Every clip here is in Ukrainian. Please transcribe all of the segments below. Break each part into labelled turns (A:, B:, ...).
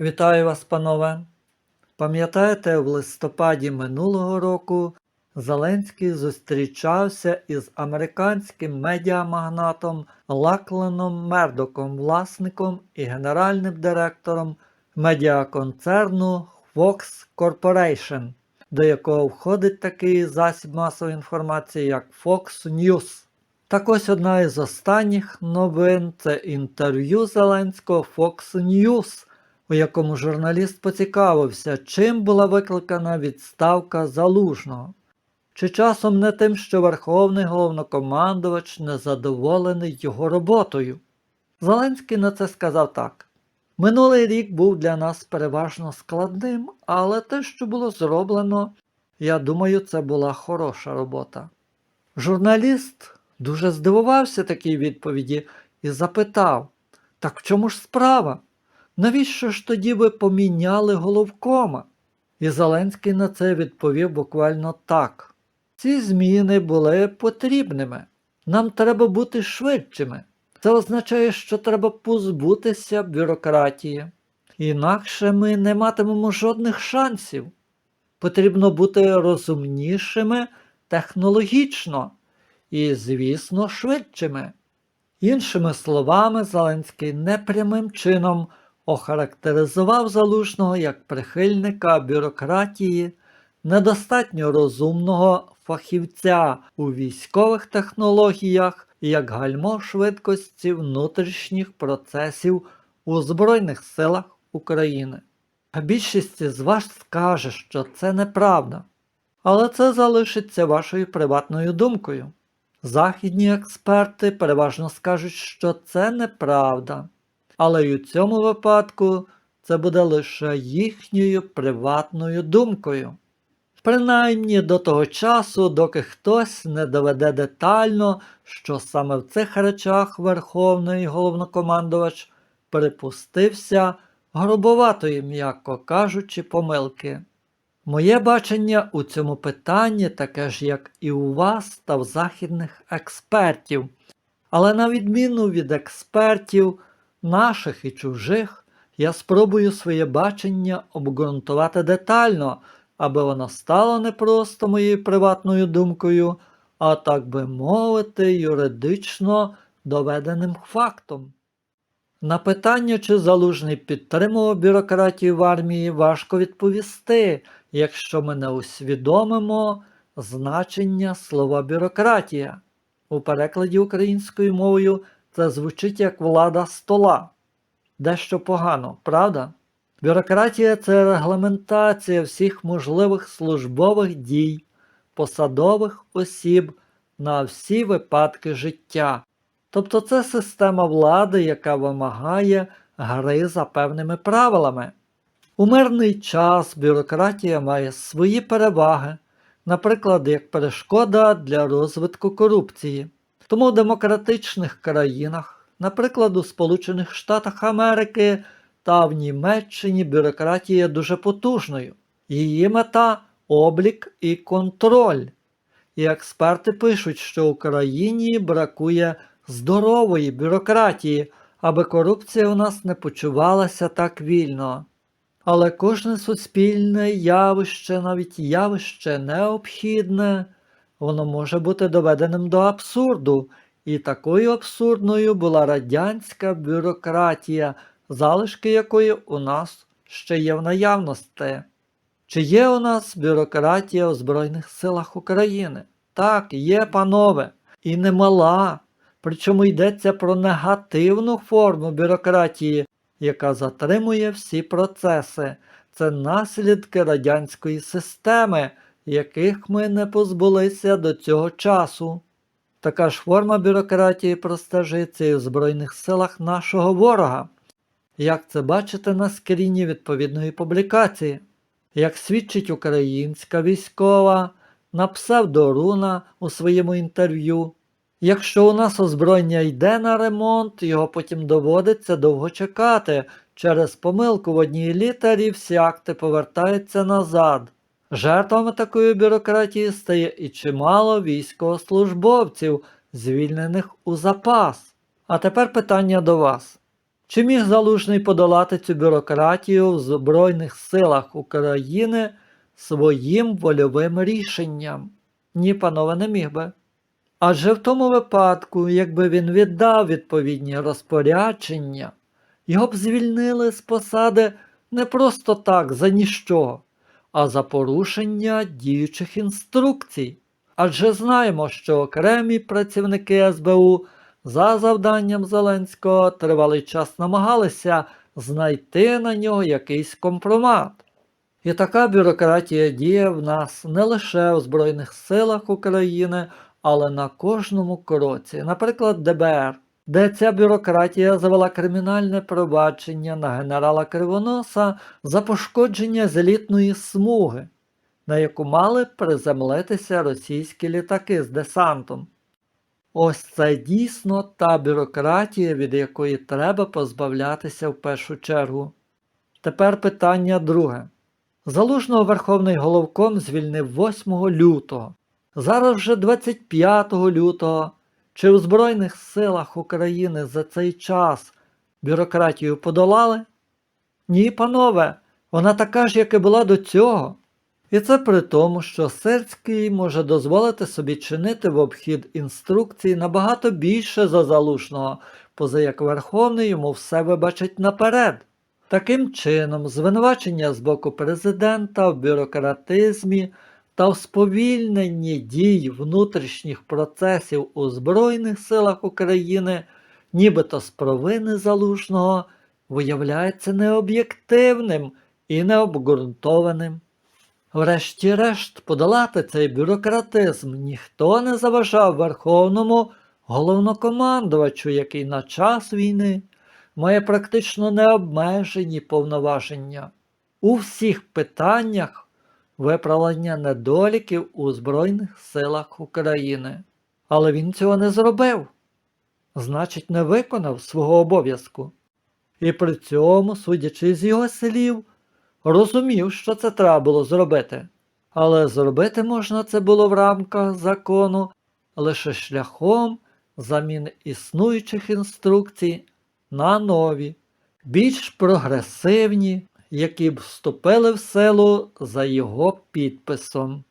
A: Вітаю вас, панове. Пам'ятаєте, в листопаді минулого року Зеленський зустрічався із американським медіамагнатом Лакленом Мердоком, власником і генеральним директором медіаконцерну Fox Corporation, до якого входить такий засіб масової інформації, як Fox News. Так ось одна із останніх новин це інтерв'ю Зеленського Fox News, у якому журналіст поцікавився, чим була викликана відставка залужного. Чи часом не тим, що Верховний головнокомандувач незадоволений його роботою? Зеленський на це сказав так. Минулий рік був для нас переважно складним, але те, що було зроблено, я думаю, це була хороша робота. Журналіст дуже здивувався такій відповіді і запитав: Так в чому ж справа? Навіщо ж тоді ви поміняли головкома? І Зеленський на це відповів буквально так. Ці зміни були потрібними. Нам треба бути швидшими. Це означає, що треба позбутися бюрократії. Інакше ми не матимемо жодних шансів. Потрібно бути розумнішими технологічно і, звісно, швидшими. Іншими словами, Зеленський непрямим чином охарактеризував залужного як прихильника бюрократії, недостатньо розумного фахівця у військових технологіях і як гальмо швидкості внутрішніх процесів у Збройних силах України. Більшість з вас скаже, що це неправда. Але це залишиться вашою приватною думкою. Західні експерти переважно скажуть, що це неправда. Але й у цьому випадку це буде лише їхньою приватною думкою. Принаймні до того часу, доки хтось не доведе детально, що саме в цих речах Верховний головнокомандувач припустився грубоватої, м'яко кажучи, помилки. Моє бачення у цьому питанні таке ж, як і у вас та в західних експертів. Але на відміну від експертів, наших і чужих, я спробую своє бачення обґрунтувати детально, аби воно стало не просто моєю приватною думкою, а так би мовити, юридично доведеним фактом. На питання, чи залужний підтримував бюрократію в армії, важко відповісти, якщо ми не усвідомимо значення слова бюрократія. У перекладі українською мовою це звучить як влада стола. Дещо погано, правда? Бюрократія це регламентація всіх можливих службових дій, посадових осіб на всі випадки життя. Тобто це система влади, яка вимагає гри за певними правилами. У мирний час бюрократія має свої переваги, наприклад, як перешкода для розвитку корупції. Тому в демократичних країнах, наприклад, у Сполучених Штатах Америки та в Німеччині бюрократія дуже потужною. Її мета облік і контроль. І експерти пишуть, що Україні бракує здорової бюрократії, аби корупція у нас не почувалася так вільно. Але кожне суспільне явище, навіть явище необхідне, воно може бути доведеним до абсурду, і такою абсурдною була радянська бюрократія, залишки якої у нас ще є в наявності. Чи є у нас бюрократія у Збройних силах України? Так, є, панове, і немала. Причому йдеться про негативну форму бюрократії, яка затримує всі процеси. Це наслідки радянської системи, яких ми не позбулися до цього часу. Така ж форма бюрократії простежиться і в Збройних силах нашого ворога. Як це бачите на скріні відповідної публікації, як свідчить українська військова на псевдоруна у своєму інтерв'ю, Якщо у нас озброєння йде на ремонт, його потім доводиться довго чекати. Через помилку в одній літері всі акти повертаються назад. Жертвами такої бюрократії стає і чимало військовослужбовців, звільнених у запас. А тепер питання до вас. Чи міг Залужний подолати цю бюрократію в Збройних силах України своїм вольовим рішенням? Ні, панове, не міг би. Адже в тому випадку, якби він віддав відповідні розпорядження, його б звільнили з посади не просто так, за ніщо, а за порушення діючих інструкцій. Адже знаємо, що окремі працівники СБУ за завданням Зеленського тривалий час намагалися знайти на нього якийсь компромат. І така бюрократія діє в нас не лише у Збройних силах України, але на кожному кроці, наприклад, ДБР, де ця бюрократія завела кримінальне провадження на генерала Кривоноса за пошкодження зелітної смуги, на яку мали приземлитися російські літаки з десантом. Ось це дійсно та бюрократія, від якої треба позбавлятися в першу чергу. Тепер питання друге. Залужного Верховний головком звільнив 8 лютого. Зараз вже 25 лютого. Чи у Збройних силах України за цей час бюрократію подолали? Ні, панове, вона така ж, як і була до цього. І це при тому, що Сирський може дозволити собі чинити в обхід інструкцій набагато більше за залужного, поза як Верховний йому все вибачить наперед. Таким чином, звинувачення з боку президента в бюрократизмі та в сповільненні дій внутрішніх процесів у Збройних силах України, нібито з провини залужного, виявляється необ'єктивним і необґрунтованим. Врешті-решт, подолати цей бюрократизм ніхто не заважав Верховному головнокомандувачу, який на час війни має практично необмежені повноваження у всіх питаннях виправлення недоліків у Збройних силах України. Але він цього не зробив, значить, не виконав свого обов'язку. І при цьому, судячи з його слів, розумів, що це треба було зробити. Але зробити можна це було в рамках закону лише шляхом заміни існуючих інструкцій на нові, більш прогресивні, які б вступили в село за його підписом.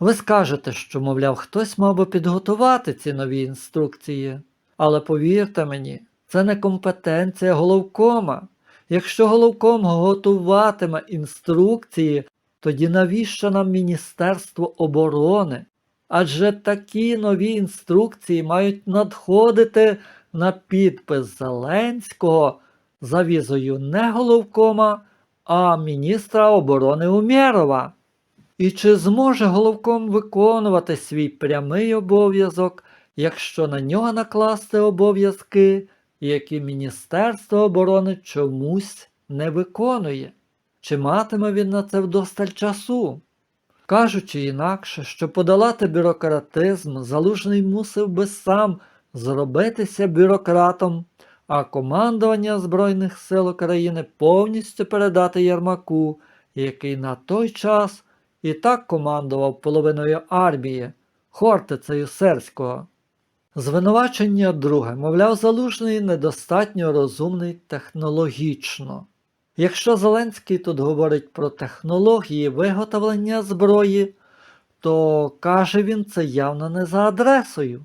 A: Ви скажете, що, мовляв, хтось мав би підготувати ці нові інструкції, але повірте мені, це не компетенція головкома. Якщо головком готуватиме інструкції, тоді навіщо нам Міністерство оборони? Адже такі нові інструкції мають надходити на підпис Зеленського за візою не головкома, а міністра оборони Умєрова. І чи зможе головком виконувати свій прямий обов'язок, якщо на нього накласти обов'язки, які Міністерство оборони чомусь не виконує? Чи матиме він на це вдосталь часу? Кажучи інакше, що подолати бюрократизм, залужний мусив би сам зробитися бюрократом, а командування Збройних сил України повністю передати Єрмаку, який на той час і так командував половиною армії, Хортицею Серського. Звинувачення друге, мовляв, залужний недостатньо розумний технологічно. Якщо Зеленський тут говорить про технології виготовлення зброї, то каже він це явно не за адресою.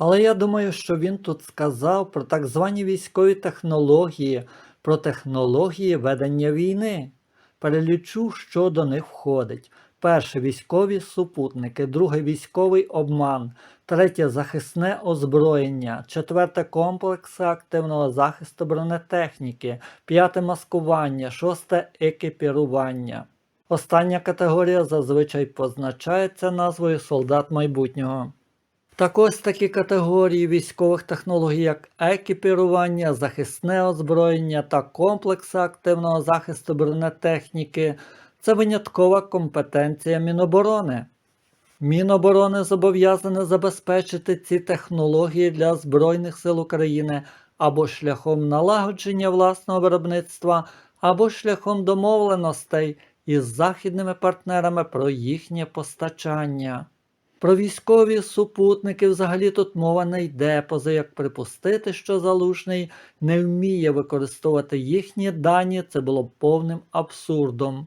A: Але я думаю, що він тут сказав про так звані військові технології, про технології ведення війни. Перелічу, що до них входить. Перше військові супутники, друге військовий обман, третє захисне озброєння, четверте комплекси активного захисту бронетехніки, п'яте маскування, шосте екіпірування. Остання категорія зазвичай позначається назвою солдат майбутнього. Так ось такі категорії військових технологій, як екіпірування, захисне озброєння та комплекси активного захисту бронетехніки це виняткова компетенція Міноборони. Міноборони зобов'язане забезпечити ці технології для Збройних сил України або шляхом налагодження власного виробництва, або шляхом домовленостей із західними партнерами про їхнє постачання. Про військові супутники взагалі тут мова не йде, поза як припустити, що залужний не вміє використовувати їхні дані, це було б повним абсурдом.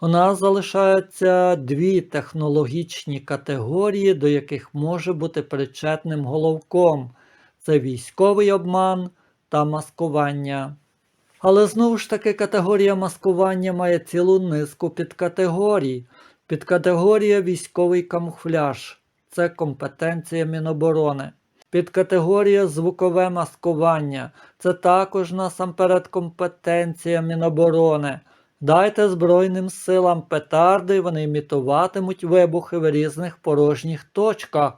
A: У нас залишаються дві технологічні категорії, до яких може бути причетним головком: це військовий обман та маскування. Але знову ж таки категорія маскування має цілу низку підкатегорій. Підкатегорія військовий камуфляж це компетенція Міноборони. Підкатегорія звукове маскування це також насамперед компетенція Міноборони. Дайте Збройним силам петарди, вони імітуватимуть вибухи в різних порожніх точках,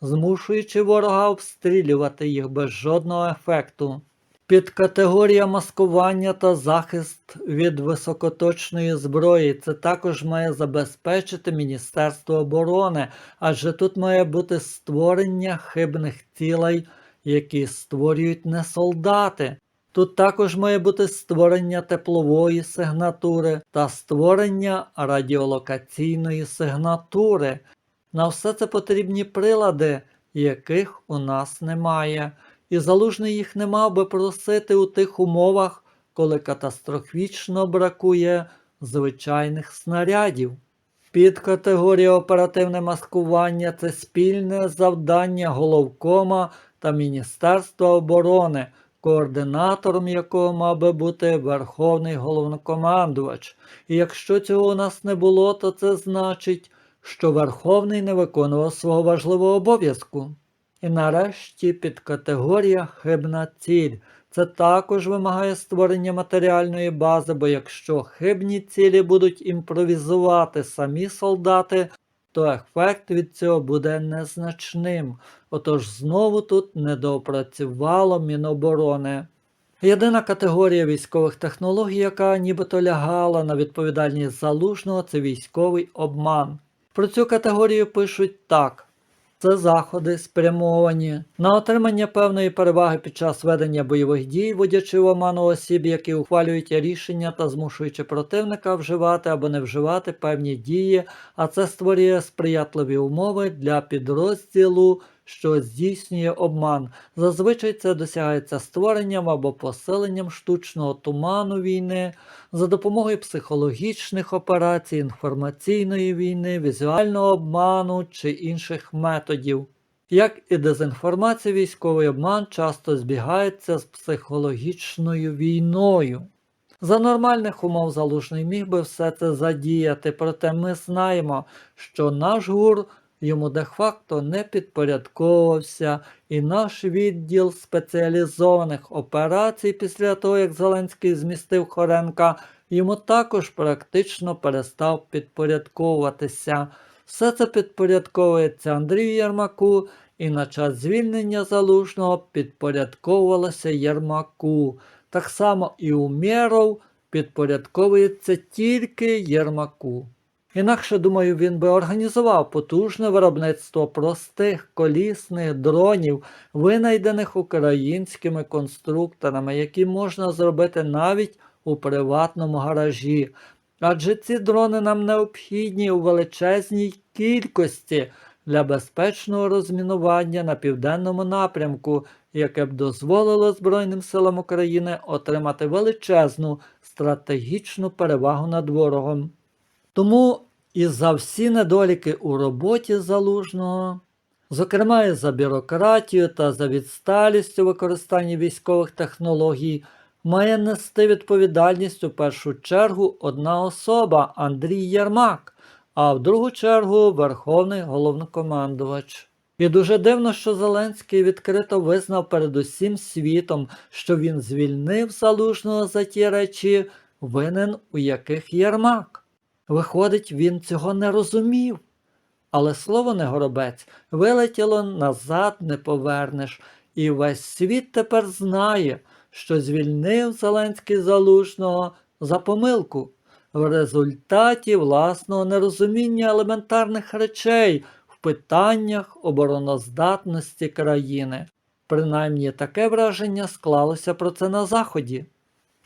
A: змушуючи ворога обстрілювати їх без жодного ефекту. Підкатегорія маскування та захист від високоточної зброї це також має забезпечити Міністерство оборони, адже тут має бути створення хибних цілей, які створюють не солдати. Тут також має бути створення теплової сигнатури та створення радіолокаційної сигнатури. На все це потрібні прилади, яких у нас немає і залужний їх не мав би просити у тих умовах, коли катастрофічно бракує звичайних снарядів. Підкатегорія оперативне маскування це спільне завдання головкома та Міністерства оборони, координатором якого мав би бути Верховний головнокомандувач. І якщо цього у нас не було, то це значить, що Верховний не виконував свого важливого обов'язку. І нарешті підкатегорія хибна ціль. Це також вимагає створення матеріальної бази, бо якщо хибні цілі будуть імпровізувати самі солдати, то ефект від цього буде незначним. Отож знову тут недоопрацювало Міноборони. Єдина категорія військових технологій, яка нібито лягала на відповідальність залужного, це військовий обман. Про цю категорію пишуть так. Це заходи спрямовані на отримання певної переваги під час ведення бойових дій, водячи в оману осіб, які ухвалюють рішення та змушуючи противника вживати або не вживати певні дії, а це створює сприятливі умови для підрозділу, що здійснює обман. Зазвичай це досягається створенням або посиленням штучного туману війни за допомогою психологічних операцій, інформаційної війни, візуального обману чи інших методів. Як і дезінформація, військовий обман часто збігається з психологічною війною. За нормальних умов залужний міг би все це задіяти, проте ми знаємо, що наш гур йому де-факто не підпорядковувався, і наш відділ спеціалізованих операцій після того, як Зеленський змістив Хоренка, йому також практично перестав підпорядковуватися. Все це підпорядковується Андрію Єрмаку, і на час звільнення залужного підпорядковувалося Єрмаку. Так само і Умєров підпорядковується тільки Єрмаку. Інакше, думаю, він би організував потужне виробництво простих колісних дронів, винайдених українськими конструкторами, які можна зробити навіть у приватному гаражі. Адже ці дрони нам необхідні у величезній кількості для безпечного розмінування на південному напрямку, яке б дозволило Збройним силам України отримати величезну стратегічну перевагу над ворогом. Тому і за всі недоліки у роботі залужного, зокрема і за бюрократію та за відсталість у використанні військових технологій, має нести відповідальність у першу чергу одна особа Андрій Єрмак, а в другу чергу Верховний головнокомандувач. І дуже дивно, що Зеленський відкрито визнав перед усім світом, що він звільнив залужного за ті речі, винен у яких Єрмак. Виходить, він цього не розумів. Але слово не горобець вилетіло назад не повернеш, і весь світ тепер знає, що звільнив Зеленський залужного за помилку в результаті власного нерозуміння елементарних речей в питаннях обороноздатності країни. Принаймні таке враження склалося про це на Заході.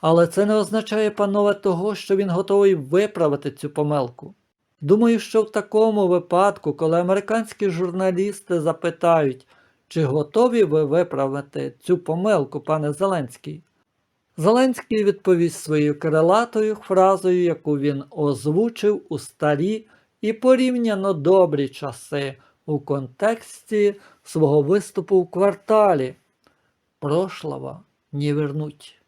A: Але це не означає, панове, того, що він готовий виправити цю помилку. Думаю, що в такому випадку, коли американські журналісти запитають, чи готові ви виправити цю помилку, пане Зеленський, Зеленський відповість своєю крилатою фразою, яку він озвучив у старі і порівняно добрі часи у контексті свого виступу в кварталі. Прошлого не вернуть.